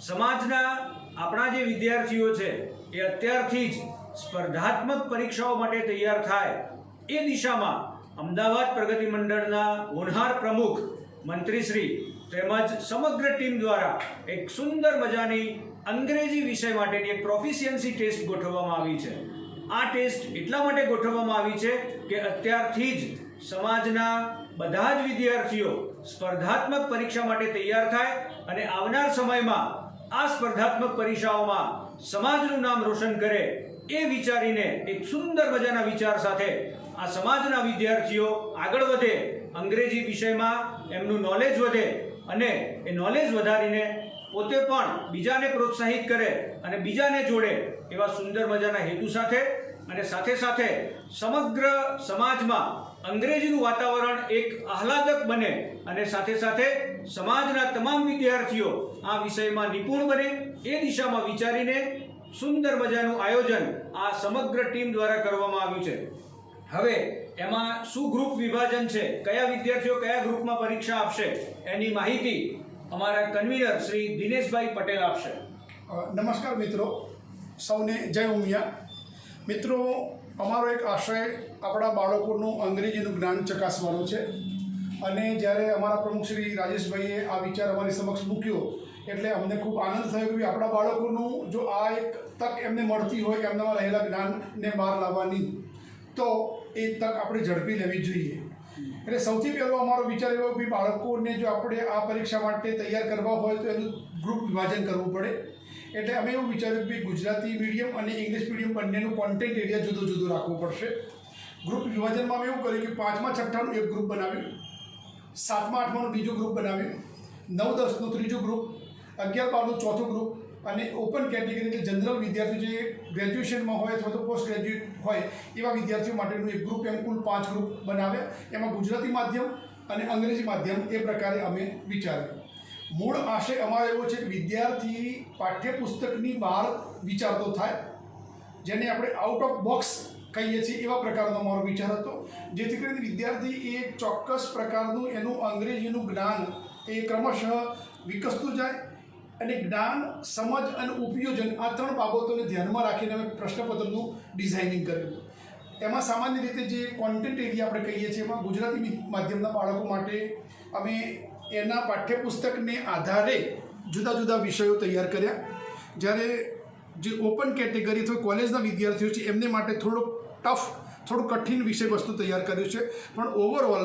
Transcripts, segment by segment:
સમાજના આપણા જે વિદ્યાર્થીઓ છે, એ અત્યારથી જ સ્પર્ધાત્મક પરીક્ષાઓ માટે તૈયાર થાય એ દિશામાં અમદાવાદ પ્રગતિ મંડળના હોનહાર પ્રમુખ મંત્રીશ્રી તેમજ સમગ્ર ટીમ દ્વારા એક સુંદર મજાની અંગ્રેજી વિષય માટેની એક પ્રોફિશિયન્સી ટેસ્ટ ગોઠવવામાં આવી છે. આ ટેસ્ટ એટલા માટે ગોઠવવામાં આવી છે કે અત્યારથી જ સમાજના બધા જ વિદ્યાર્થીઓ સ્પર્ધાત્મક પરીક્ષા માટે તૈયાર થાય અને આવનાર સમયમાં આ સ્પર્ધાત્મક પરીક્ષાઓમાં સમાજનું નામ રોશન કરે એ વિચારીને એક સુંદર મજાના વિચાર સાથે આ સમાજના વિદ્યાર્થીઓ આગળ વધે અંગ્રેજી વિષયમાં એમનું નોલેજ વધે અને એ નોલેજ વધારીને પોતે પણ બીજાને પ્રોત્સાહિત કરે અને બીજાને જોડે એવા સુંદર મજાના હેતુ સાથે અને સાથે સાથે સમગ્ર સમાજમાં અંગ્રેજીનું વાતાવરણ એક આહલાદક બને અને સાથે સાથે સમાજના તમામ વિદ્યાર્થીઓ આ વિષયમાં નિપુણ બને, એ દિશામાં વિચારીને સુંદર મજાનું આયોજન આ સમગ્ર ટીમ દ્વારા કરવામાં આવ્યું છે. હવે એમાં શું ગ્રુપ વિભાજન છે? કયા વિદ્યાર્થીઓ કયા ગ્રુપમાં પરીક્ષા આપશે? એની માહિતી અમારા કન્વીનર શ્રી દિનેશભાઈ પટેલ આપશે. નમસ્કાર મિત્રો. સૌને જય ઉમિયા. મિત્રો, અમારો એક આશય આપણા બાળકોનું અંગ્રેજીનું જ્ઞાન ચકાસવાનું છે. અને જ્યારે અમારા પ્રમુખ શ્રી રાજેશભાઈએ આ વિચાર અમારી સમક્ષ મૂક્યો, એટલે અમને ખૂબ આનંદ થયો કે આપણા બાળકોનું જો આ એક તક એમને મળતી હોય, એમનામાં રહેલા જ્ઞાનને બહાર લાવવાની. તો એ તક આપણે ઝડપી લેવી જોઈએ. એટલે સૌથી પહેલો અમારો વિચાર એવો કે બાળકોને જો આપણે આ પરીક્ષા માટે તૈયાર કરવા હોય તો એનું ગ્રુપ વિભાજન કરવું પડે. એટલે અમે એવું વિચાર્યું કે ગુજરાતી મીડિયમ અને ઇંગ્લિશ મીડિયમ બંનેનું કોન્ટેન્ટ એરિયા જુદું જુદું રાખવું પડશે. ગ્રુપ વિભાજનમાં અમે એવું કર્યું કે પાંચમા, છઠ્ઠાનું એક ગ્રુપ બનાવ્યું. સાતમા, આઠમાનું બીજું ગ્રુપ બનાવ્યું. નવ, દસનું ત્રીજું ગ્રુપ. અગિયાર, બારનું ચોથું ગ્રુપ. અને ઓપન કેટેગરી એટલે જનરલ વિદ્યાર્થીઓ જે ગ્રેજ્યુએશનમાં હોય અથવા તો પોસ્ટ ગ્રેજ્યુએટ હોય, એવા વિદ્યાર્થીઓ માટેનું એક ગ્રુપ એમ કુલ પાંચ ગ્રુપ બનાવ્યા એમાં ગુજરાતી માધ્યમ અને અંગ્રેજી માધ્યમ એ પ્રકારે અમે વિચાર્યું મૂળ આશય અમારો એવો છે કે વિદ્યાર્થી પાઠ્યપુસ્તકની બહાર વિચારતો થાય, જેને આપણે આઉટ ઓફ બોક્સ કહીએ છીએ એવા પ્રકારનો અમારો વિચાર હતો. જેથી કરીને વિદ્યાર્થી એ ચોક્કસ પ્રકારનું એનું અંગ્રેજીનું જ્ઞાન એ ક્રમશઃ વિકસતું જાય અને જ્ઞાન, સમજ અને ઉપયોજન આ ત્રણ બાબતોને ધ્યાનમાં રાખીને અમે પ્રશ્નપત્રનું ડિઝાઇનિંગ કર્યું. એમાં સામાન્ય રીતે જે કોન્ટેન્ટ એરિયા આપણે કહીએ છીએ એમાં ગુજરાતી માધ્યમના બાળકો માટે અમે એના પાઠ્યપુસ્તકને આધારે જુદા જુદા વિષયો તૈયાર કર્યા. જ્યારે જે ઓપન કેટેગરી અથવા કોલેજના વિદ્યાર્થીઓ છે, એમને માટે થોડોક ટફ થોડું કઠિન વિષય વસ્તુ તૈયાર કર્યું છે. પણ ઓવરઓલ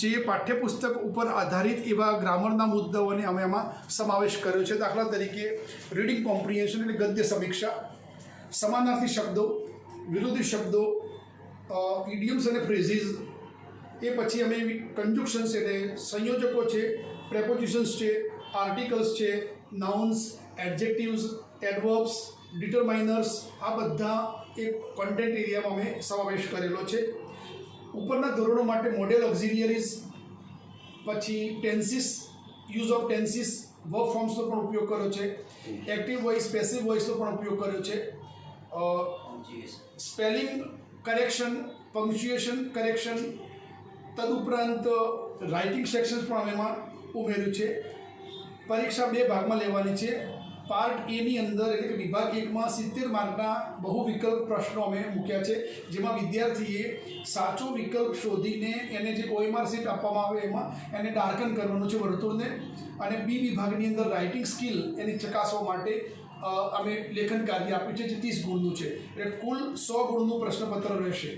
જે પાઠ્યપુસ્તક ઉપર આધારિત એવા ગ્રામરના મુદ્દાઓને અમે એમાં સમાવેશ કર્યો છે. દાખલા તરીકે રીડિંગ કોમ્પ્રિહેન્શન એટલે ગદ્ય સમીક્ષા, સમાનાર્થી શબ્દો, વિરોધી શબ્દો ઇડિયમ્સ અને ફ્રેઝિસ એ પછી અમે કંજુક્શન્સ એટલે સંયોજકો છે પ્રેપોઝિશન્સ છે આર્ટિકલ્સ છે નાઉન્સ એડજેક્ટિવ્સ એડવર્બ્સ ડિટરમાઇનર્સ આ બધા એક કોન્ટેન્ટ એરિયામાં અમે સમાવેશ કરેલો છે. ઉપરના ધોરણો માટે મોડેલ ઓક્ઝિલિયરીઝ પછી tenses use of tenses work ફોર્મ્સનો પણ ઉપયોગ કર્યો છે. એક્ટિવ વોઇસ પેસિવ વોઇસનો પણ ઉપયોગ કર્યો છે. સ્પેલિંગ કરેક્શન પંક્ચ્યુએશન કરેક્શન તદુપરાંત રાઇટિંગ સેક્શન્સ પણ અમે એમાં ઉમેર્યું છે. પરીક્ષા બે ભાગમાં લેવાની છે. પાર્ટ એની અંદર એટલે કે વિભાગ એકમાં સિત્તેર માર્કના બહુ વિકલ્પ પ્રશ્નો અમે મૂક્યા છે, જેમાં વિદ્યાર્થીએ સાચો વિકલ્પ શોધીને એને જે ઓએમઆર સીટ આપવામાં આવે એમાં એને ડાર્કન કરવાનું છે વર્તુળને. અને બી વિભાગની અંદર રાઇટિંગ સ્કિલ એની ચકાસવા માટે અમે લેખન કાર્ય આપ્યું છે જે ત્રીસ ગુણનું છે. એટલે કુલ સો ગુણનું પ્રશ્નપત્ર રહેશે.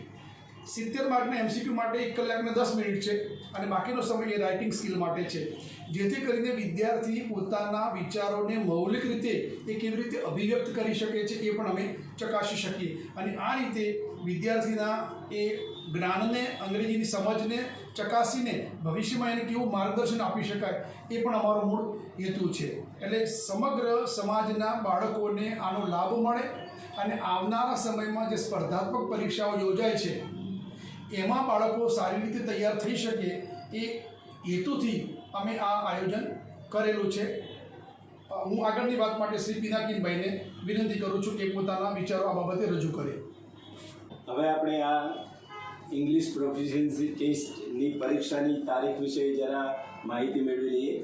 સિત્તેર માર્કના એમસીક્યુ માટે એક કલાકને દસ મિનિટ છે અને બાકીનો સમય એ રાઇટિંગ સ્કિલ માટે છે. જેથી કરીને વિદ્યાર્થી પોતાના વિચારોને મૌલિક રીતે એ કેવી રીતે અભિવ્યક્ત કરી શકે છે એ પણ અમે ચકાસી શકીએ. અને આ રીતે વિદ્યાર્થીના એ જ્ઞાનને, અંગ્રેજીની સમજને ચકાસીને ભવિષ્યમાં એને કેવું માર્ગદર્શન આપી શકાય એ પણ અમારો મૂળ હેતુ છે. એટલે સમગ્ર સમાજના બાળકોને આનો લાભ મળે અને આવનારા સમયમાં જે સ્પર્ધાત્મક પરીક્ષાઓ યોજાય છે એમાં બાળકો સારી રીતે તૈયાર થઈ શકે એ હેતુથી અમે આ આયોજન કરેલું છે. હું આગળની વાત માટે શ્રી પિનાકીનભાઈને વિનંતી કરું છું કે પોતાના વિચારો આ બાબતે રજૂ કરે. હવે આપણે આ ઇંગ્લિશ પ્રોફિશિયન્સી ટેસ્ટની પરીક્ષાની તારીખ વિશે જરા માહિતી મેળવી લઈએ.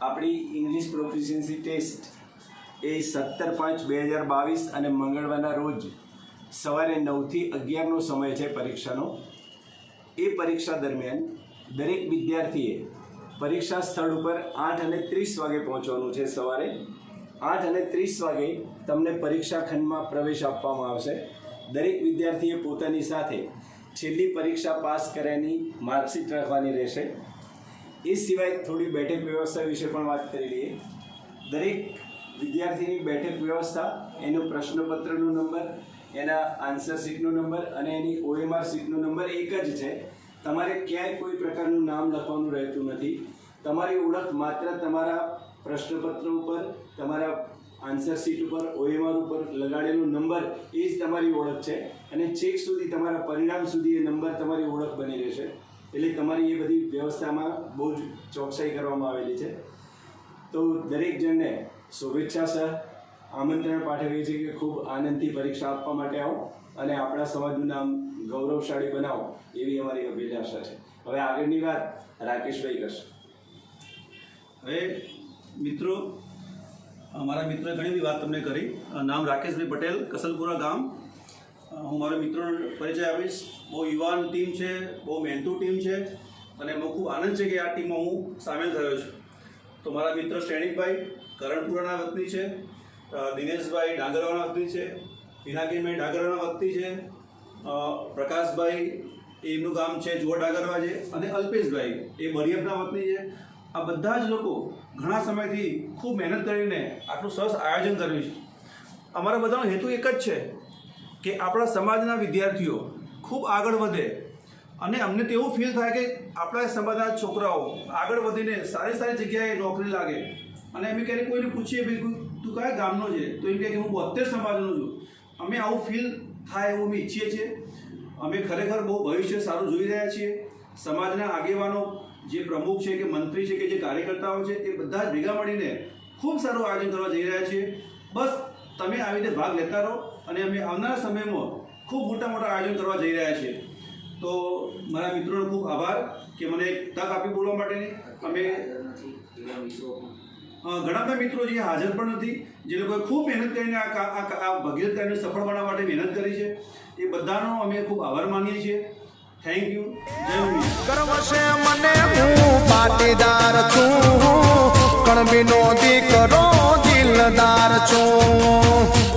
આપણી ઇંગ્લિશ પ્રોફિશિયન્સી ટેસ્ટ એ સત્તર પાંચ બે હજાર બાવીસ અને મંગળવારના રોજ સવારે નવથી અગિયારનો સમય છે પરીક્ષાનો. એ પરીક્ષા દરમિયાન દરેક વિદ્યાર્થીએ પરીક્ષા સ્થળ ઉપર આઠ અને ત્રીસ વાગે પહોંચવાનું છે સવારે. આઠ અને ત્રીસ વાગે તમને પરીક્ષા ખંડમાં પ્રવેશ આપવામાં આવશે. દરેક વિદ્યાર્થીએ પોતાની સાથે છેલ્લી પરીક્ષા પાસ કર્યાની માર્કશીટ રાખવાની રહેશે. એ સિવાય થોડી બેઠક વ્યવસ્થા વિશે પણ વાત કરી લઈએ. દરેક વિદ્યાર્થીની બેઠક વ્યવસ્થા, એનો પ્રશ્નપત્રનો નંબર એના આન્સર શીટનો નંબર અને એની ઓએમઆર શીટનો નંબર એક જ છે. તમારે ક્યાંય કોઈ પ્રકારનું નામ લખવાનું રહેતું નથી. તમારી ઓળખ માત્ર તમારા પ્રશ્નપત્ર ઉપર, તમારા આન્સર શીટ ઉપર ઓએમઆર ઉપર લગાડેલો નંબર એ જ તમારી ઓળખ છે. અને છેક સુધી તમારા પરિણામ સુધી એ નંબર તમારી ઓળખ બની રહેશે. એટલે તમારી એ બધી વ્યવસ્થામાં બહુ જ ચોકસાઈ કરવામાં આવેલી છે. તો દરેક જણને શુભેચ્છા સહ આમંત્રણ પાઠવીએ છીએ કે ખૂબ આનંદથી પરીક્ષા આપવા માટે આવો અને આપણા સમાજનું નામ ગૌરવશાળી બનાવો એવી અમારી અભિલાષા છે. હવે આગળની વાત રાકેશભાઈ કરશે. હવે મિત્રો મારા મિત્રોએ ઘણી બધી વાત તમને કરી. નામ રાકેશભાઈ પટેલ, કસલપુરા ગામ. હું મારા મિત્રોનો પરિચય આપીશ. બહુ યુવાન ટીમ છે, બહુ મહેનતુ ટીમ છે અને મને ખૂબ આનંદ છે કે આ ટીમમાં હું સામેલ થયો છું. તો મારા મિત્ર શ્રેણીકભાઈ, કરણપુરાના વતની છે. દિનેશભાઈ ડાંગરવાના વતની છે પિનાકીભાઈ ડાંગરવાના વતની છે પ્રકાશભાઈ એમનું ગામ છે જુવા ડાંગરવા છે અને અલ્પેશભાઈ એ મરિયમના વતની છે. આ બધા જ લોકો ઘણા સમયથી ખૂબ મહેનત કરીને આટલું સરસ આયોજન કર્યું છે. અમારા બધાનો હેતુ એક જ છે કે આપણા સમાજના વિદ્યાર્થીઓ ખૂબ આગળ વધે અને અમને તો એવું ફીલ થાય કે આપણા સમાજના છોકરાઓ આગળ વધીને સારી સારી જગ્યાએ નોકરી લાગે. અને અમે ક્યારેક કોઈને પૂછીએ ભાઈ તું- કયા ગામનો છે? તો એમ કહે કે હું બોતેર સમાજનો છું. અમે આવું ફીલ થાય એવું અમે ઈચ્છીએ છીએ. અમે ખરેખર બહુ ભવિષ્ય સારું જોઈ રહ્યા છીએ. સમાજના આગેવાનો જે પ્રમુખ છે કે મંત્રી છે કે જે કાર્યકર્તાઓ છે, એ બધા જ ભેગા મળીને ખૂબ સારું આયોજન કરવા જઈ રહ્યા છીએ. બસ તમે આવી રીતે ભાગ લેતા રહો અને અમે આવનારા સમયમાં ખૂબ મોટા મોટા આયોજન કરવા જઈ રહ્યા છીએ. તો મારા મિત્રોનો ખૂબ આભાર કે મને એક તક આપી બોલવા માટેની. અમે ઘણા બધા મિત્રો જે હાજર પણ નથી, જે લોકોએ ખૂબ મહેનત કરીને આ આ કા- આ ભગીરથ કાર્યને સફળ બનાવવા માટે મહેનત કરી છે. એ બધાનો અમે ખૂબ આભાર માનીએ છીએ. થેન્ક યુ જય મને, હું પાટીદાર છું. કણબીનો દીકરો દિલદાર છું.